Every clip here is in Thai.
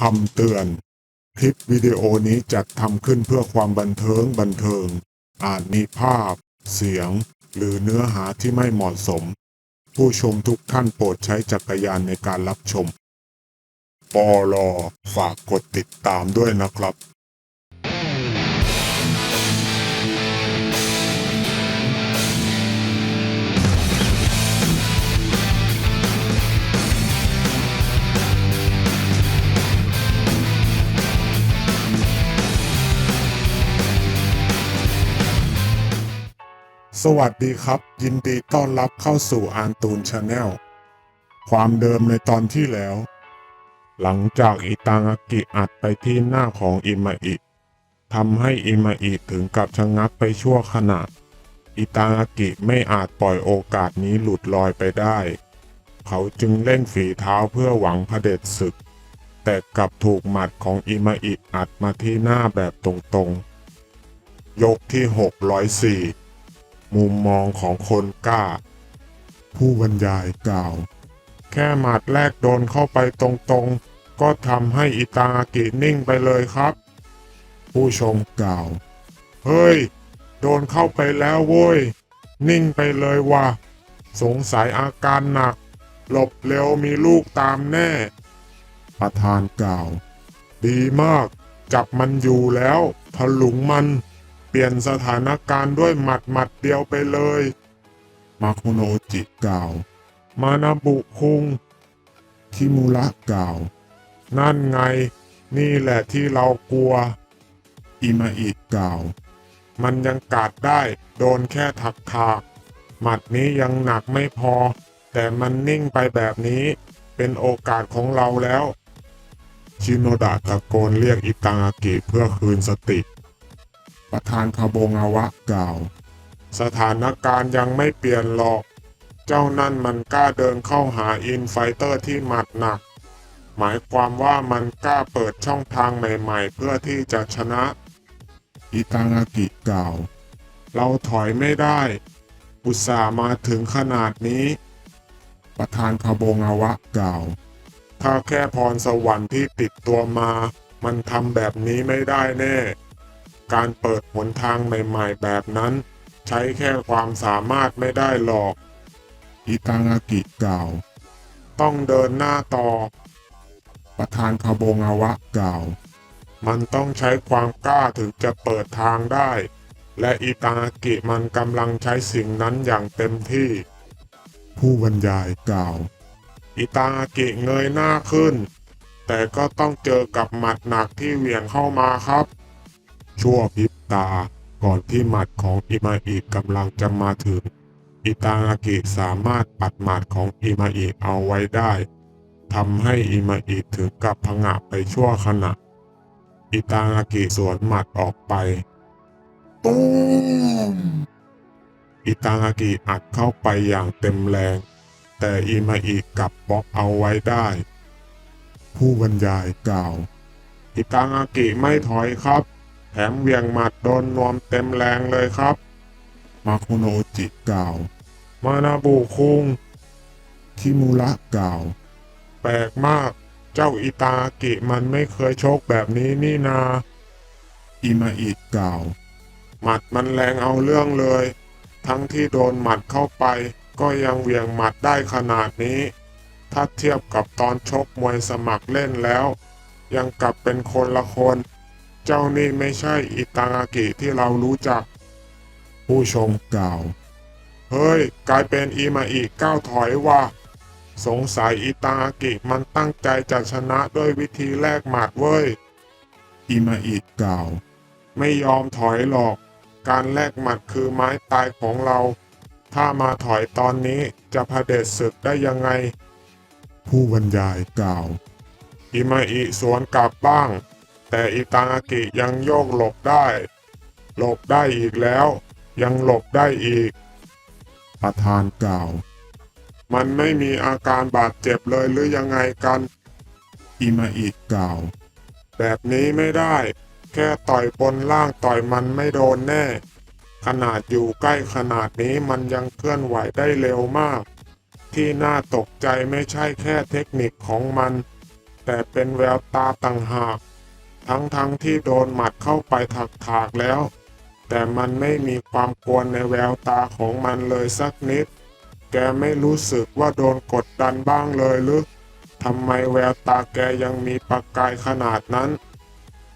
คำเตือน คลิปวิดีโอนี้จัดทำขึ้นเพื่อความบันเทิงบันเทิง อาจมีภาพ เสียง หรือเนื้อหาที่ไม่เหมาะสม ผู้ชมทุกท่านโปรดใช้จักรยานในการรับชมปอลอฝากกดติดตามด้วยนะครับ สวัสดีครับ ยินดีต้อนรับเข้าสู่อานตูนชาแนลความเดิมในตอนที่แล้ว หลังจากอิตางากิอัดไปที่หน้าของอิมาอิทำให้อิมาอิถึงกับชะงักไปชั่วขณะ อิตางากิไม่อาจปล่อยโอกาสนี้หลุดลอยไปได้ เขาจึงเล่นฝีเท้าเพื่อหวังเผด็จศึก แต่กลับถูกหมัดของอิมาอิอัดมาที่หน้าแบบตรงๆ ยกที่ 604 มุมมองของคนกล้า ผู้บรรยายกล่าว แค่หมัดแรกโดนเข้าไปตรงๆ ก็ทำให้อิตาอากินิ่งไปเลยครับ ผู้ชมกล่าว เฮ้ย โดนเข้าไปแล้วโว้ย นิ่งไปเลยว่ะ สงสัยอาการหนัก หลบเร็วมีลูกตามแน่ ประธานกล่าว ดีมาก จับมันอยู่แล้วถลุงมัน เปลี่ยนสถานการณ์ด้วยหมัดหมัดเดียวไปเลย มาคุโนจิกล่าว มานาบุคุง คิมุระกล่าว นั่นไง นี่แหละที่เรากลัว อิมาอิกล่าว มันยังกาดได้ โดนแค่ถักถากหมัดนี้ยังหนักไม่พอ แต่มันนิ่งไปแบบนี้ เป็นโอกาสของเราแล้ว ชิโนดะตะโกนเรียกอิตางากิเพื่อคืนสติ ประธานคาโบงาวะกล่าว สถานการณ์ยังไม่เปลี่ยนหรอก เจ้านั่นมันกล้าเดินเข้าหาอินไฟเตอร์ที่หมัดหนัก หมายความว่ามันกล้าเปิดช่องทางใหม่ๆ เพื่อที่จะชนะ อิตางากิกล่าว เราถอยไม่ได้ อุตส่าห์มาถึงขนาดนี้ ประธานคาโบงาวะกล่าว ถ้าแค่พรสวรรค์ที่ติดตัวมา มันทำแบบนี้ไม่ได้แน่ การเปิดหนทางใหม่ๆแบบนั้น ใช้แค่ความสามารถไม่ได้หรอก อิตางากิกล่าว ต้องเดินหน้าต่อ ประธานคาโบงาวะกล่าว มันต้องใช้ความกล้าถึงจะเปิดทางได้ และอิตางากิมันกำลังใช้สิ่งนั้นอย่างเต็มที่ ผู้บรรยายกล่าว อิตางากิเงยหน้าขึ้น แต่ก็ต้องเจอกับหมัดหนักที่เหวี่ยงเข้ามาครับ ชั่วพริบตา ก่อนที่หมัดของอิมาอิกำลังจะมาถึง อิตางากิสามารถปัดหมัดของอิมาอิเอาไว้ได้ทำให้อิมาอิถึงกับผงะไปชั่วขณะ อิตางากิสวนหมัดออกไปตูมอิตางากิอัดเข้าไปอย่างเต็มแรง แต่อิมาอิกลับบล็อกเอาไว้ได้ ผู้บรรยายกล่าว อิตางากิไม่ถอยครับ แถมเหวียงหมัดโดนนวมเต็มแรงเลยครับ มาคุโนจิกล่าว มานาบุคุง คิมุระกล่าว แปลกมาก เจ้าอิตากิมันไม่เคยชกแบบนี้นี่นา อิมาอิกล่าว หมัดมันแรงเอาเรื่องเลย ทั้งที่โดนหมัดเข้าไป ก็ยังเหวี่ยงหมัดได้ขนาดนี้ ถ้าเทียบกับตอนชกมวยสมัครเล่นแล้ว ยังกลับเป็นคนละคน เจ้านี่ไม่ใช่อิตางากิที่เรารู้จัก ผู้ชมกล่าว เฮ้ย กลายเป็นอีมาอีก้าวถอยว่ะสงสัยอิตางากิมันตั้งใจจะชนะด้วยวิธีแลกหมัดเว้ยอิมาอิกล่าว ไม่ยอมถอยหรอก การแลกหมัดคือไม้ตายของเรา ถ้ามาถอยตอนนี้จะพเผด็จศึกได้ยังไง ผู้บรรยายกล่าวอิมาอิสวนกลับบ้าง แต่อิตางากิยังโยกหลบได้ หลบได้อีกแล้ว ยังหลบได้อีก ประธานกล่าว มันไม่มีอาการบาดเจ็บเลยหรือยังไงกัน อิมาอิกล่าว แบบนี้ไม่ได้ แค่ต่อยบนล่างต่อยมันไม่โดนแน่ ขนาดอยู่ใกล้ขนาดนี้มันยังเคลื่อนไหวได้เร็วมาก ที่น่าตกใจไม่ใช่แค่เทคนิคของมัน แต่เป็นแววตาต่างหาก ทั้งทั้งๆที่โดนหมัดเข้าไปถักถากๆแล้ว แต่มันไม่มีความกวนในแววตาของมันเลยสักนิด แกไม่รู้สึกว่าโดนกดดันบ้างเลยหรือทำไมแววตาแกยังมีประกายขนาดนั้น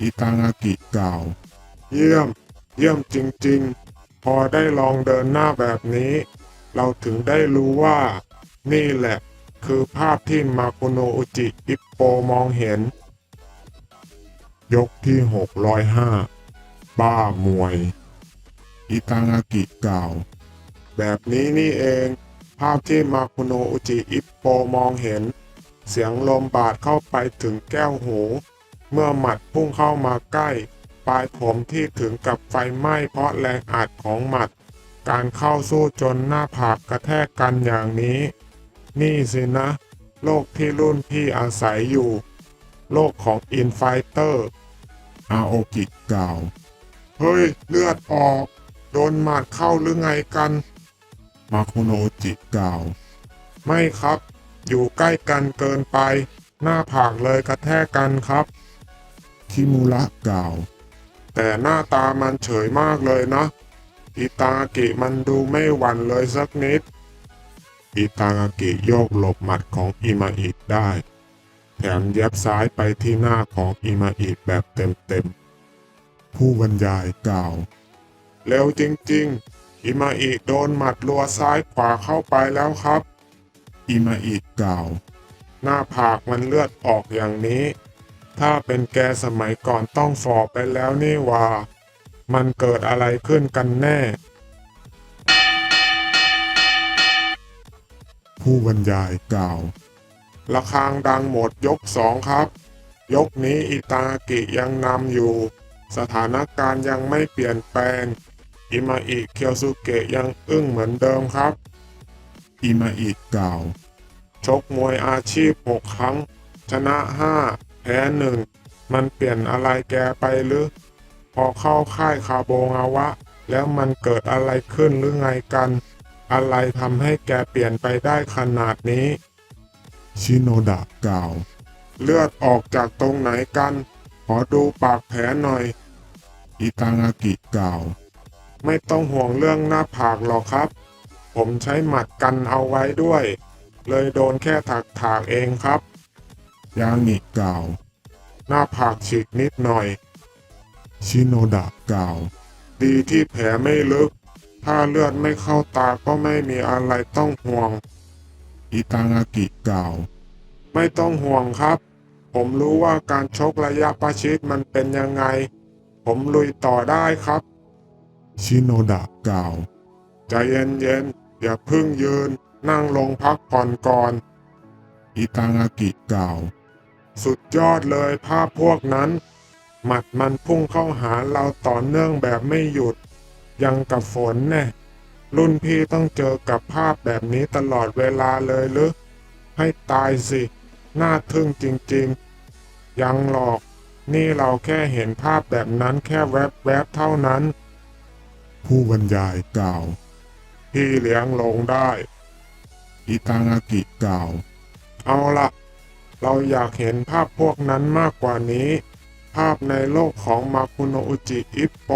อิตางากิกล่าว เยี่ยม เยี่ยมจริงๆ พอได้ลองเดินหน้าแบบนี้ เราถึงได้รู้ว่า นี่แหละ คือภาพที่มาคุโนอุจิอิปโปมองเห็น ยกที่ 605 บ้ามวย อิตางากิกล่าว แบบนี้นี่เอง ภาพที่มาคุโนอุจิอิปโปมองเห็น เสียงลมบาดเข้าไปถึงแก้วหู เมื่อหมัดพุ่งเข้ามาใกล้ ปลายผมที่ถึงกับไฟไหม้เพราะแรงอัดของหมัด การเข้าสู้จนหน้าผากกระแทกกันอย่างนี้ นี่สินะ โลกที่รุ่นพี่อาศัยอยู่โลกของอินไฟเตอร์ อาโอกิกล่าว เฮ้ย เลือดออก โดนหมัดเข้าหรือไงกัน มาคุโนจิกล่าว ไม่ครับ อยู่ใกล้กันเกินไป หน้าผากเลยกระแทกกันครับคิมุระกล่าว แต่หน้าตามันเฉยมากเลยนะ อิตากิมันดูไม่หวั่นเลยสักนิด อิตางากิโยกหลบหมัดของอิมาอิได้ แถมย็บซ้ายไปที่หน้าของอิมาอิแบบเต็มๆ ผู้บรรยายกล่าวเร็วจริงๆ อิมาอิโดนหมัดรัวซ้ายขวาเข้าไปแล้วครับ อิมาอิกล่าว หน้าผากมันเลือดออกอย่างนี้ ถ้าเป็นแกสมัยก่อนต้องฟอไปแล้วนี่ว่า มันเกิดอะไรขึ้นกันแน่ ผู้บรรยายกล่าว ระฆังดังหมดยกสองครับ ยกนี้อิตากิยังนำอยู่ สถานการณ์ยังไม่เปลี่ยนแปลง อิมาอิเคียวสุเกะยังอึ้งเหมือนเดิมครับ อิมาอิกล่าว ชกมวยอาชีพ 6 ครั้ง ชนะ 5 แพ้หนึ่ง มันเปลี่ยนอะไรแกไปหรือ พอเข้าค่ายคาโบงาวะ แล้วมันเกิดอะไรขึ้นหรือไงกัน อะไรทำให้แกเปลี่ยนไปได้ขนาดนี้ ชิโนดะกล่าว เลือดออกจากตรงไหนกัน ขอดูปากแผลหน่อย อิตางากิกล่าว ไม่ต้องห่วงเรื่องหน้าผากหรอกครับ ผมใช้หมัดกันเอาไว้ด้วย เลยโดนแค่ถักถากเองครับ ยางิกล่าว หน้าผากฉีกนิดหน่อย ชิโนดะกล่าว ดีที่แผลไม่ลึก ถ้าเลือดไม่เข้าตาก็ไม่มีอะไรต้องห่วง อิตางากิกล่าว ไม่ต้องห่วงครับ ผมรู้ว่าการชกระยะประชิดมันเป็นยังไง ผมลุยต่อได้ครับ ชิโนดะกล่าว ใจเย็นๆ อย่าเพิ่งยืน นั่งลงพักผ่อนก่อน อิตางากิกล่าว สุดยอดเลยภาพพวกนั้น หมัดมันพุ่งเข้าหาเราต่อเนื่องแบบไม่หยุด ยังกับฝนแน่ รุ่นพี่ต้องเจอกับภาพแบบนี้ตลอดเวลาเลยหรือ ให้ตายสิ น่าทึ่งจริงๆ ยังหรอก นี่เราแค่เห็นภาพแบบนั้นแค่แวบๆเท่านั้น ผู้บรรยายกล่าว พี่เลี้ยงลงได้ อิตางากิกล่าว เอาละเราอยากเห็นภาพพวกนั้นมากกว่านี้ ภาพในโลกของมาคุโนอุจิอิปโป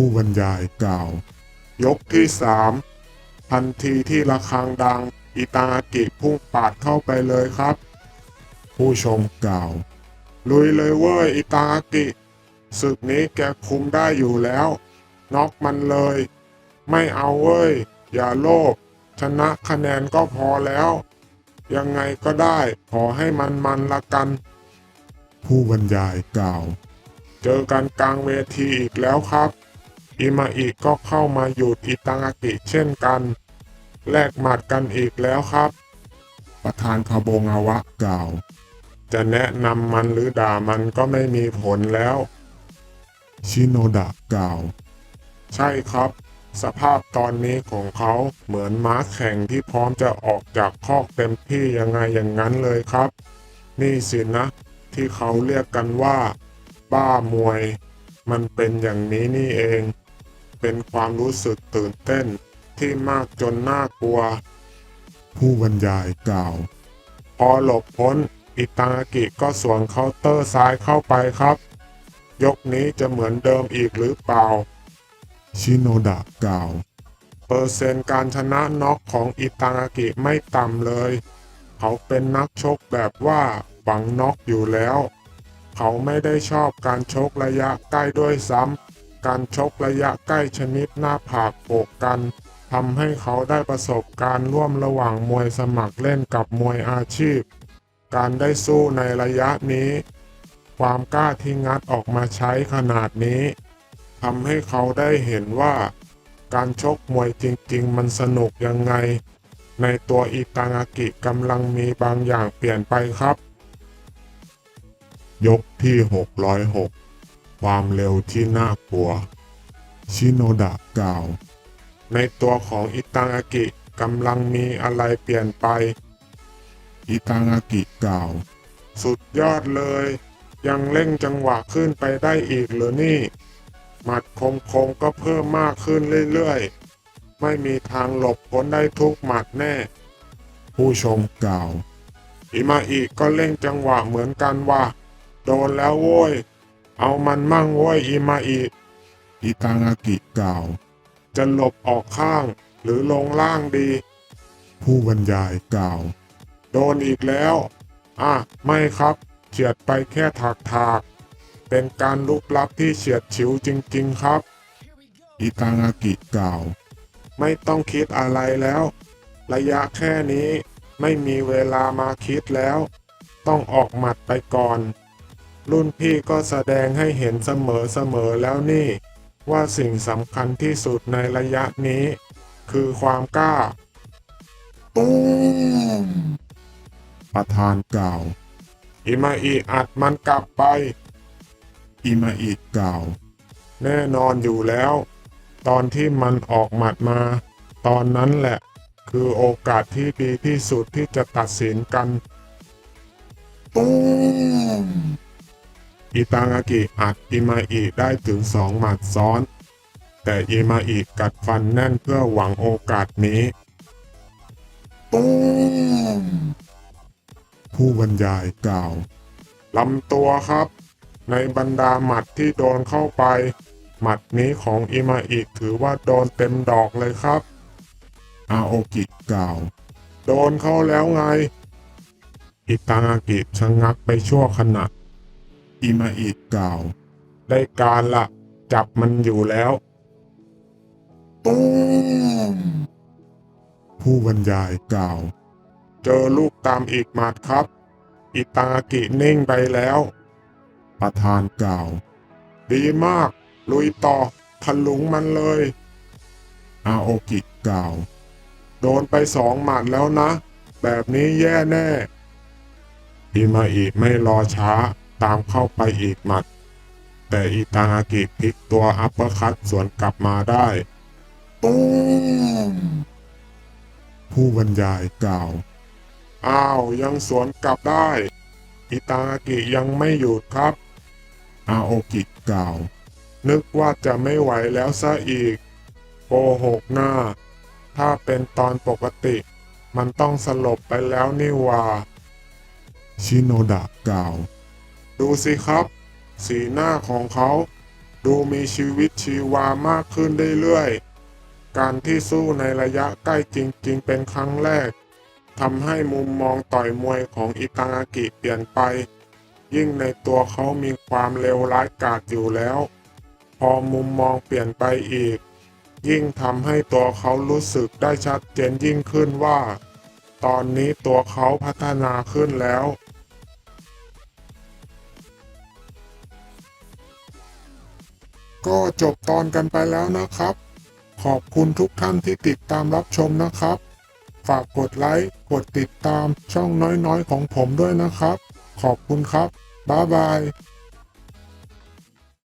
ผู้บรรยายกล่าว ยกที่สามทันทีที่ระฆังดัง อิตางากิพุ่งปาดเข้าไปเลยครับ ผู้ชมกล่าว ลุยเลยเว้ยอิตางากิศึกนี้แกคุมได้อยู่แล้วน็อกมันเลย ไม่เอาเว้ย อย่าโลภชนะคะแนนก็พอแล้ว ยังไงก็ได้ขอให้มันมันละกัน ผู้บรรยายกล่าว เจอกันกลางเวทีอีกแล้วครับ อิมาอิก็เข้ามาหยุดอิตางากิเช่นกัน แลกหมัดกันอีกแล้วครับ ประธานคาโบงาวะกล่าว จะแนะนำมันหรือด่ามันก็ไม่มีผลแล้ว ชิโนดะกล่าว ใช่ครับ สภาพตอนนี้ของเขาเหมือนม้าแข่งที่พร้อมจะออกจากคอกเต็มที่ยังไงอย่างนั้นเลยครับ นี่สินะ ที่เขาเรียกกันว่า บ้ามวยมันเป็นอย่างนี้นี่เอง เป็นความรู้สึกตื่นเต้นที่มากจนน่ากลัว ผู้บรรยายกล่าว พอหลบพ้น อิตางากิก็สวนเคาน์เตอร์ซ้ายเข้าไปครับ ยกนี้จะเหมือนเดิมอีกหรือเปล่า ชิโนดะกล่าว เปอร์เซ็นต์การชนะน็อกของอิตางากิไม่ต่ำเลย เขาเป็นนักชกแบบว่าหวังน็อกอยู่แล้ว เขาไม่ได้ชอบการชกระยะใกล้ด้วยซ้ำ การชกระยะใกล้ชนิดหน้าผากโปกกันทำให้เขาได้ประสบการณ์ร่วมระหว่างมวยสมัครเล่นกับมวยอาชีพ การได้สู้ในระยะนี้ ความกล้าที่งัดออกมาใช้ขนาดนี้ทำให้เขาได้เห็นว่า การชกมวยจริง ๆ มันสนุกยังไง ในตัวอิตางากิกำลังมีบางอย่างเปลี่ยนไปครับ ยกที่ 606 ความเร็วที่น่ากลัว ชิโนดะกล่าว ในตัวของอิตางากิกำลังมีอะไรเปลี่ยนไป อิตางากิกล่าว สุดยอดเลย ยังเร่งจังหวะขึ้นไปได้อีกเหรือนี่ หมัดคมคงก็เพิ่มมากขึ้นเรื่อยๆ ไม่มีทางหลบพ้นได้ทุกหมัดแน่ ผู้ชมกล่าวอิมาอิก็เร่งจังหวะเหมือนกันว่าโดนแล้วโว้ย เอามันมั่งโว้ยอิมาอิอิตางากิกล่าว จะหลบออกข้างหรือลงล่างดี ผู้บรรยายกล่าว โดนอีกแล้ว อะ ไม่ครับ เฉียดไปแค่ถากถากๆเป็นการลุกลับที่เฉียดฉิวจริง ๆ ครับ อิตางากิกล่าว ไม่ต้องคิดอะไรแล้ว ระยะแค่นี้ไม่มีเวลามาคิดแล้ว ต้องออกหมัดไปก่อน รุ่นพี่ก็แสดงให้เห็นเสมอๆแล้วนี่ ว่าสิ่งสำคัญที่สุดในระยะนี้ คือความกล้า ตูมประธานกล่าว อิมาอิอัดมันกลับไป อิมาอิกล่าว แน่นอนอยู่แล้ว ตอนที่มันออกหมัดมา ตอนนั้นแหละ คือโอกาสที่ดีที่สุดที่จะตัดสินกัน ตูม อิตางากิอัดอิมาอิได้ถึงสองหมัดซ้อน แต่อิมาอิกัดฟันแน่นเพื่อหวังโอกาสนี้ตูมผู้บรรยายกล่าวลำตัวครับ ในบรรดาหมัดที่โดนเข้าไป หมัดนี้ของอิมาอิถือว่าโดนเต็มดอกเลยครับอาโอกิกล่าว โดนเข้าแล้วไง อิตาอากิชะงักไปชั่วขณะ อิมาอิกล่าว ได้การละจับมันอยู่แล้วตูมผู้บรรยายกล่าว เจอลูกตามอีกหมัดครับ อิตาอากินิ่งไปแล้ว ประธานกล่าว ดีมาก ลุยต่อทะลุงมันเลย อาโอกิกล่าว โดนไปสองหมัดแล้วนะ แบบนี้แย่แน่อิมาอิไม่รอช้า ตามเข้าไปอีกหมัด แต่อิตาอากิพลิกตัวอัปเปอร์คัตสวนกลับมาได้ตูมผู้บรรยายกล่าว อ้าวยังสวนกลับได้ อิตาอากิยังไม่หยุดครับ อาโอกิกล่าว นึกว่าจะไม่ไหวแล้วซะอีกโกหกหน้า ถ้าเป็นตอนปกติ มันต้องสลบไปแล้วนี่ว่า ชิโนดะกล่าว ดูสิครับ สีหน้าของเขา ดูมีชีวิตชีวามากขึ้นเรื่อยๆ การที่สู้ในระยะใกล้จริงๆ เป็นครั้งแรกทำให้มุมมองต่อยมวยของอิตางากิเปลี่ยนไป ยิ่งในตัวเขามีความเลวร้ายกาจอยู่แล้ว พอมุมมองเปลี่ยนไปอีก ยิ่งทำให้ตัวเขารู้สึกได้ชัดเจนยิ่งขึ้นว่า ตอนนี้ตัวเขาพัฒนาขึ้นแล้ว ก็จบตอนกันไปแล้วนะครับ ขอบคุณทุกท่านที่ติดตามรับชมนะครับ ฝากกดไลค์ กดติดตามช่องน้อยๆของผมด้วยนะครับ ขอบคุณครับ บ๊ายบาย